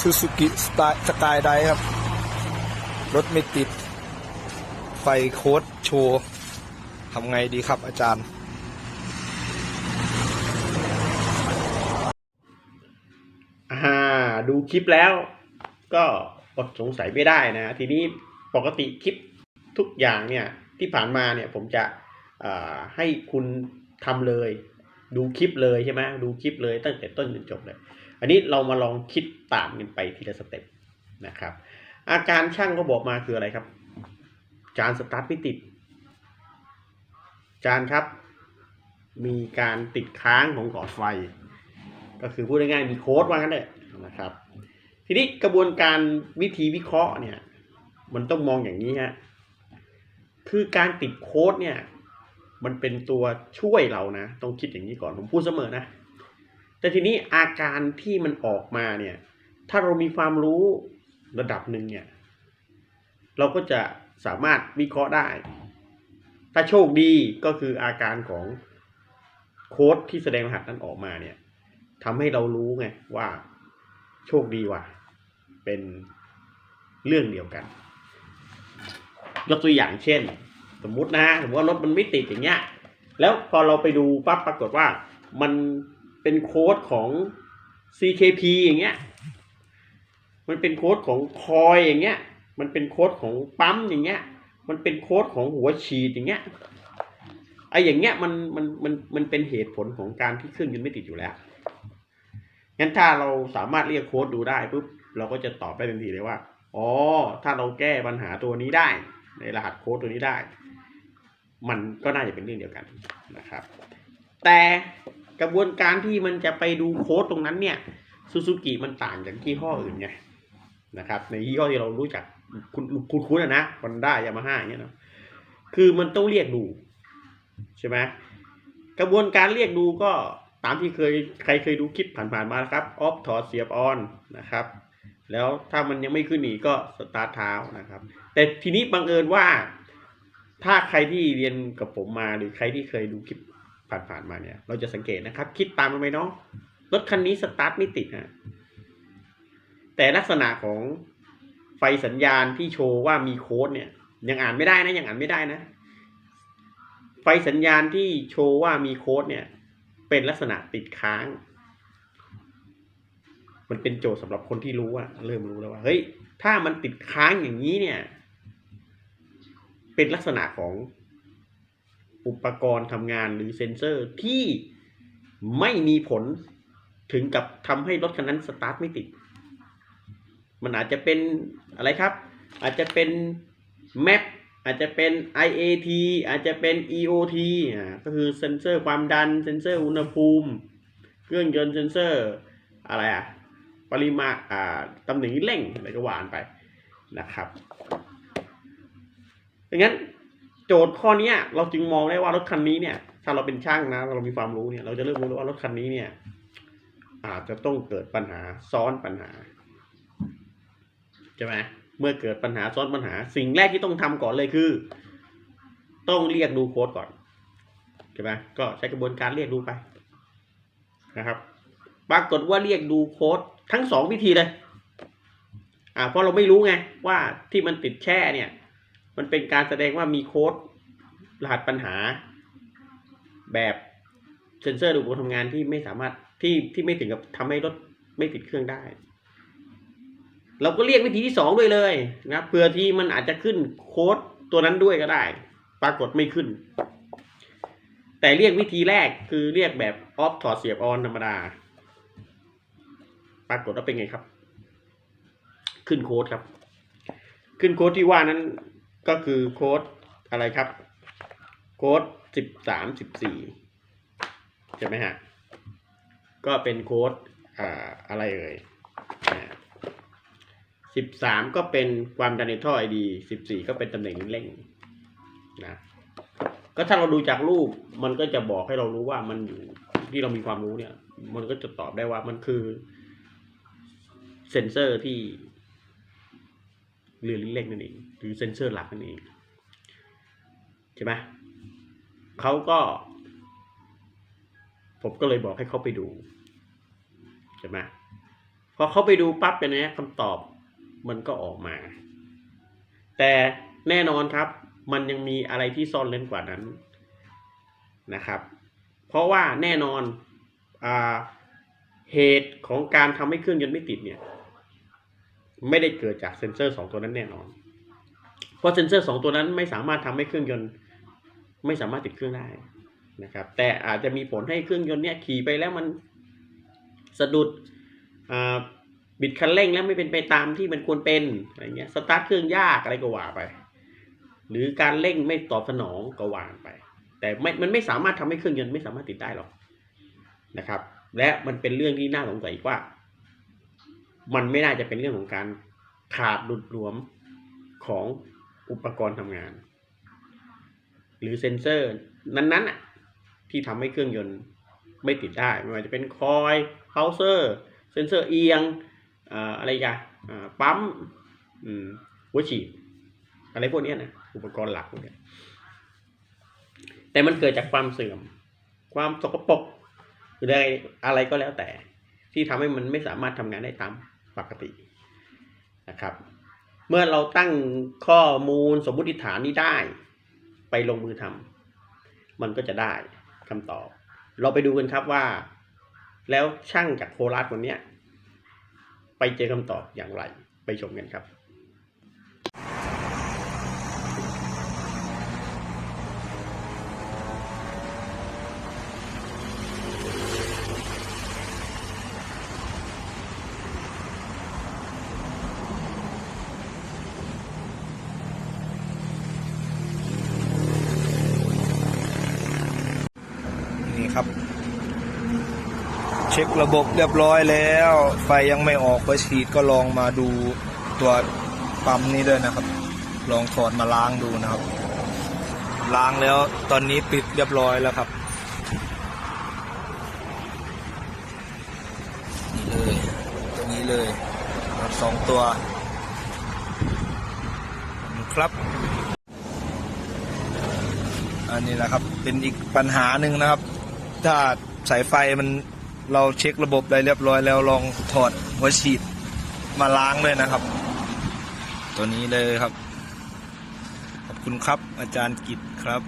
ซูซูกิสไตล์สกายไดครับ รถไม่ติด ไฟโค้ดโชว์ทำไงดีครับอาจารย์ อ่า ดูคลิปแล้ว ก็อดสงสัยไม่ได้นะ ทีนี้ปกติคลิปทุกอย่างเนี่ยที่ผ่านมาเนี่ยผมจะให้คุณทำเลย ดูคลิปเลยใช่ไหมดูคลิปเลยตั้งแต่ต้นจนจบเลย อันนี้เรามาลองคิดตามกันไปทีละสเต็ปนะครับ อาการช่างก็บอกมาคืออะไรครับ จานสตาร์ทไม่ติด จานครับ มีการติดค้างของหลอดไฟ ก็คือพูดง่ายๆมีโค้ดว่างั้นเลยนะครับ ทีนี้กระบวนการวิธีวิเคราะห์เนี่ย มันต้องมองอย่างนี้ฮะคือการติดโค้ดเนี่ย มันเป็นตัวช่วยเรานะ ต้องคิดอย่างนี้ก่อนผมพูดเสมอนะ แต่ทีนี้อาการที่มันออกมาเนี่ย ถ้าเรามีความรู้ระดับหนึ่งเนี่ย เราก็จะสามารถวิเคราะห์ได้ ถ้าโชคดีก็คืออาการของโค้ดที่แสดงรหัสนั้นออกมาเนี่ยทำให้เรารู้ไงว่าโชคดีว่ะ เป็นเรื่องเดียวกัน ยกตัวอย่างเช่น สมมุตินะสมมติว่ารถมันไม่ติดอย่างเงี้ย แล้วพอเราไปดูปั๊บปรากฏว่ามัน เป็นโค้ดของ CKP อย่างเงี้ย มันเป็นโค้ดของคอยอย่างเงี้ย มันเป็นโค้ดของปั๊มอย่างเงี้ย มันเป็นโค้ดของหัวฉีดอย่างเงี้ยไอ้อย่างเงี้ยมันมันมันมันเป็นเหตุผลของการที่เครื่องยนต์ไม่ติดอยู่แล้ว งั้นถ้าเราสามารถเรียกโค้ดดูได้ปุ๊บเราก็จะตอบได้ทันทีเลยว่า อ๋อ ถ้าเราแก้ปัญหาตัวนี้ได้ ในรหัสโค้ดตัวนี้ได้ มันก็น่าจะเป็นเรื่องเดียวกันนะครับ แต่ กระบวนการที่มันจะไปดูโค้ดตรงนั้นเนี่ยซูซูกิมันต่างจากยี่ห้ออื่นไงนะครับ ในยี่ห้อที่เรารู้จักคุณคุณคุ้นะนะฮอนด้ายามาฮ่าอย่างเงี้ยเนาะคือมันต้องเรียกดูใช่ไหมกระบวนการเรียกดูก็ตามที่เคยใครเคยดูคลิปผ่านๆมานะครับออฟถอดเสียบออนนะครับ แล้วถ้ามันยังไม่ขึ้นอีกก็สตาร์ทเท้านะครับ แต่ทีนี้บังเอิญว่า ถ้าใครที่เรียนกับผมมาหรือใครที่เคยดูคลิป ผ่านๆมาเนี่ย เราจะสังเกตนะครับ คิดตามมันไปเนาะรถคันนี้สตาร์ทไม่ติดฮะแต่ลักษณะของไฟสัญญาณที่โชว์ว่ามีโค้ดเนี่ย ยังอ่านไม่ได้นะ ยังอ่านไม่ได้นะ ไฟสัญญาณที่โชว์ว่ามีโค้ดเนี่ย เป็นลักษณะติดค้าง มันเป็นโจทย์สำหรับคนที่รู้อะเริ่มรู้แล้วว่าเฮ้ยถ้ามันติดค้างอย่างนี้เนี่ย เป็นลักษณะของ อุปกรณ์ทำงานหรือเซ็นเซอร์ที่ไม่มีผลถึงกับทำให้รถคันนั้นสตาร์ทไม่ติด มันอาจจะเป็นอะไรครับ อาจจะเป็น map อาจจะเป็น IAT อาจจะเป็น EOT อ่าก็คือเซ็นเซอร์ความดัน เซ็นเซอร์อุณหภูมิ เครื่องยนต์เซ็นเซอร์อะไรอะ ปริมาณอ่าตำแหน่งเร่งอะไรก็วานไปนะครับดังนั้น โจทย์ข้อนี้เราจึงมองได้ว่ารถคันนี้เนี่ย ถ้าเราเป็นช่างนะเรามีความรู้เนี่ย เราจะเริ่มรู้แล้วว่ารถคันนี้เนี่ย อาจจะต้องเกิดปัญหาซ้อนปัญหาใช่ไหมเมื่อเกิดปัญหาซ้อนปัญหา สิ่งแรกที่ต้องทำก่อนเลยคือ ต้องเรียกดูโค้ดก่อนใช่ไหมก็ใช้กระบวนการเรียกดูไปนะครับปรากฏว่าเรียกดูโค้ดทั้งสองวิธีเลย อ่าเพราะเราไม่รู้ไงว่าที่มันติดแช่เนี่ย มันเป็นการแสดงว่ามีโค้ดรหัสปัญหา แบบเซ็นเซอร์ดูการทำงานที่ไม่สามารถที่ที่ไม่ถึงกับทำให้รถไม่ติดเครื่องได้ เราก็เรียกวิธีที่สองด้วยเลยนะเผื่อที่มันอาจจะขึ้นโค้ดตัวนั้นด้วยก็ได้ ปรากฏไม่ขึ้น แต่เรียกวิธีแรกคือเรียกแบบออฟถอดเสียบออนธรรมดา ปรากฏว่าเป็นไงครับ ขึ้นโค้ดครับ ขึ้นโค้ดที่ว่านั้น ก็คือโค้ดอะไรครับ โค้ดสิบสามสิบสี่ใช่ไหมฮะ ก็เป็นโค้ดอ่าอะไรเอ่ยสิบสามก็เป็นความดันในท่อไอดีสิบสี่ก็เป็นตำแหน่งเร่งนะก็ถ้าเราดูจากรูปมันก็จะบอกให้เรารู้ว่ามันอยู่ที่เรามีความรู้เนี่ย มันก็จะตอบได้ว่ามันคือเซนเซอร์ที่ เรือลิ้นเล็กนั่นเองหรือเซนเซอร์หลักนั่นเองใช่ไหมเขาก็ ผมก็เลยบอกให้เขาไปดูใช่ไหมพอเขาไปดูปั๊บเป็นไงคำตอบมันก็ออกมา แต่แน่นอนครับ มันยังมีอะไรที่ซ่อนเล่นกว่านั้นนะครับ เพราะว่าแน่นอนอาเหตุของการทำให้เครื่องยนต์ไม่ติดเนี่ย ไม่ได้เกิดจากเซ็นเซอร์สองตัวนั้นแน่นอน เพราะเซ็นเซอร์สองตัวนั้นไม่สามารถทำให้เครื่องยนต์ไม่สามารถติดเครื่องได้นะครับ แต่อาจจะมีผลให้เครื่องยนต์เนี่ยขี่ไปแล้วมันสะดุดบิดคันเร่งแล้วไม่เป็นไปตามที่มันควรเป็นอะไรเงี้ยสตาร์ทเครื่องยากอะไรก็ว่าไป หรือการเร่งไม่ตอบสนองก็ว่าไป แต่ไม่มันไม่สามารถทำให้เครื่องยนต์ไม่สามารถติดได้หรอกนะครับ และมันเป็นเรื่องที่น่าสงสัยว่า มันไม่น่าจะเป็นเรื่องของการขาดหลุดหลวมของอุปกรณ์ทำงาน หรือเซ็นเซอร์นั้นๆน่ะที่ทำให้เครื่องยนต์ไม่ติดได้ไม่ว่าจะเป็นคอยเพาเซอร์ เซ็นเซอร์เอียงอะไรกันปั๊มหัวฉีดอะไรพวกนี้นะอุปกรณ์หลักพวกนี้แต่มันเกิดจากความเสื่อม ความสกปรกหรืออะไรอะไรก็แล้วแต่ ที่ทำให้มันไม่สามารถทำงานได้ตาม ปกตินะครับ เมื่อเราตั้งข้อมูลสมมุติฐานนี้ได้ ไปลงมือทำมันก็จะได้คำตอบ เราไปดูกันครับว่า แล้วช่างจากโคราชคนนี้ไปเจอคำตอบอย่างไร ไปชมกันครับ ครับ เช็คระบบเรียบร้อยแล้ว ไฟยังไม่ออกไว้ฉีดก็ลองมาดูตัวปั๊มนี้ด้วยนะครับ ลองถอดมาล้างดูนะครับ ล้างแล้วตอนนี้ปิดเรียบร้อยแล้วครับนี่เลยตัวนี้เลยสองตัวครับอันนี้แหละครับเป็นอีกปัญหาหนึ่งนะครับ ถ้าสายไฟมันเราเช็คระบบได้เรียบร้อยแล้วลองถอดหัวฉีดมาล้างเลยนะครับ ตัวนี้เลยครับ ขอบคุณครับอาจารย์กิตครับ